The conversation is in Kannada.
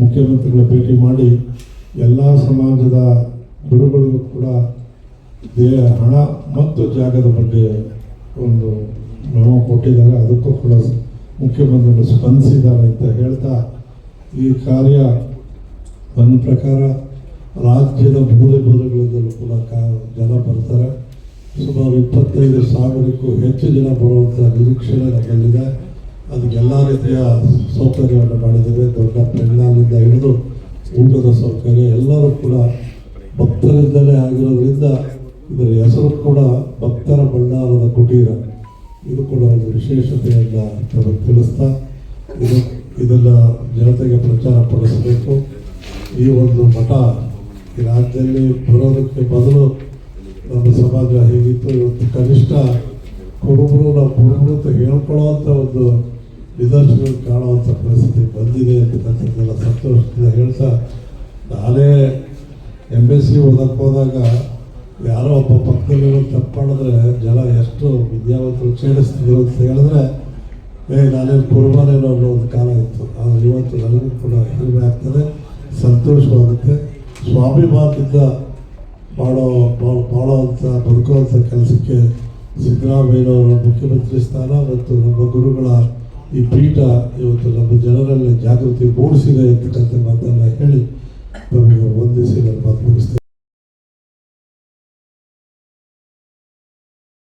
ಮುಖ್ಯಮಂತ್ರಿಗಳ ಭೇಟಿ ಮಾಡಿ ಎಲ್ಲ ಸಮಾಜದ ಗುರುಗಳಿಗೂ ಕೂಡ ದೇ ಹಣ ಮತ್ತು ಜಾಗದ ಬಗ್ಗೆ ಒಂದು ನೋವು ಕೊಟ್ಟಿದ್ದಾರೆ. ಅದಕ್ಕೂ ಕೂಡ ಮುಖ್ಯಮಂತ್ರಿಗಳು ಸ್ಪಂದಿಸಿದ್ದಾರೆ ಅಂತ ಹೇಳ್ತಾ ಈ ಕಾರ್ಯ ನನ್ನ ಪ್ರಕಾರ ರಾಜ್ಯದ ಮೂಲೆ ಮೂಲೆಗಳಿಂದಲೂ ಕೂಡ ಕಾ ಜನ ಬರ್ತಾರೆ. ಸುಮಾರು ಇಪ್ಪತ್ತೈದು ಸಾವಿರಕ್ಕೂ ಹೆಚ್ಚು ಜನ ಬರುವಂಥ ನಿರೀಕ್ಷೆ ನಮ್ಮಲ್ಲಿದೆ ಅದಕ್ಕೆ ಎಲ್ಲ ರೀತಿಯ ಸೌಕರ್ಯವನ್ನು ಮಾಡಿದ್ದೇವೆ. ದೊಡ್ಡ ಪೆಂಡಾಲಿಂದ ಹಿಡಿದು ಊಟದ ಸೌಕರ್ಯ ಎಲ್ಲರೂ ಕೂಡ ಭಕ್ತರಿಂದಲೇ ಆಗಿರೋದ್ರಿಂದ ಇದರ ಹೆಸರು ಕೂಡ ಭಕ್ತರ ಬಂಡಾರದ ಕುಟೀರ. ಇದು ಕೂಡ ಒಂದು ವಿಶೇಷತೆಯನ್ನು ತಿಳಿಸ್ತಾ ಇದು ಇದನ್ನು ಜನತೆಗೆ ಪ್ರಚಾರ ಪಡಿಸಬೇಕು. ಈ ಒಂದು ಮಠ ಈ ರಾಜ್ಯದಲ್ಲಿ ಬರೋದಕ್ಕೆ ಬದಲು ನಮ್ಮ ಸಮಾಜ ಹೇಗಿತ್ತು? ಇವತ್ತು ಕನಿಷ್ಠ ಕುರುಬರು ನಾವು ಕುರುಬರು ಅಂತ ಹೇಳ್ಕೊಳ್ಳುವಂಥ ಒಂದು ನಿದರ್ಶನ ಕಾಣುವಂಥ ಪರಿಸ್ಥಿತಿ ಬಂದಿದೆ ಅಂತಕ್ಕಂಥದ್ದೆಲ್ಲ ಸಂತೋಷದಿಂದ ಹೇಳ್ತಾ, ನಾನೇ ಎಂ ಎಸ್ ಸಿ ಓದಕ್ಕೆ ಹೋದಾಗ ಯಾರೋ ಒಬ್ಬ ಪಕ್ಕದಲ್ಲಿರೋ ತಪ್ಪು ಮಾಡಿದ್ರೆ ಜನ ಎಷ್ಟು ವಿದ್ಯಾವಂತರು ಛೇಡಿಸ್ತಿದ್ರು ಅಂತ ಹೇಳಿದ್ರೆ, ಏ, ನಾನೇನು ಕುರುಬಾನೇನೋ ಅನ್ನೋ ಒಂದು ಕಾಲ ಇತ್ತು. ಆದರೆ ಇವತ್ತು ನನಗೂ ಕೂಡ ಹೆಮ್ಮೆ ಆಗ್ತದೆ, ಸಂತೋಷವಾಗುತ್ತೆ. ಸ್ವಾಭಿಮಾನದಿಂದ ಮಾಡೋ ಮಾಡೋವಂಥ ಬದುಕುವಂಥ ಕೆಲಸಕ್ಕೆ ಸಿದ್ದರಾಮಯ್ಯನವರ ಮುಖ್ಯಮಂತ್ರಿ ಸ್ಥಾನ ಮತ್ತು ನಮ್ಮ ಗುರುಗಳ ಈ ಪೀಠ ಇವತ್ತು ನಮ್ಮ ಜನರಲ್ಲಿ ಜಾಗೃತಿ ಮೂಡಿಸಿದೆ ಅಂತಕ್ಕಂಥ ಮಾತನ್ನು ಹೇಳಿ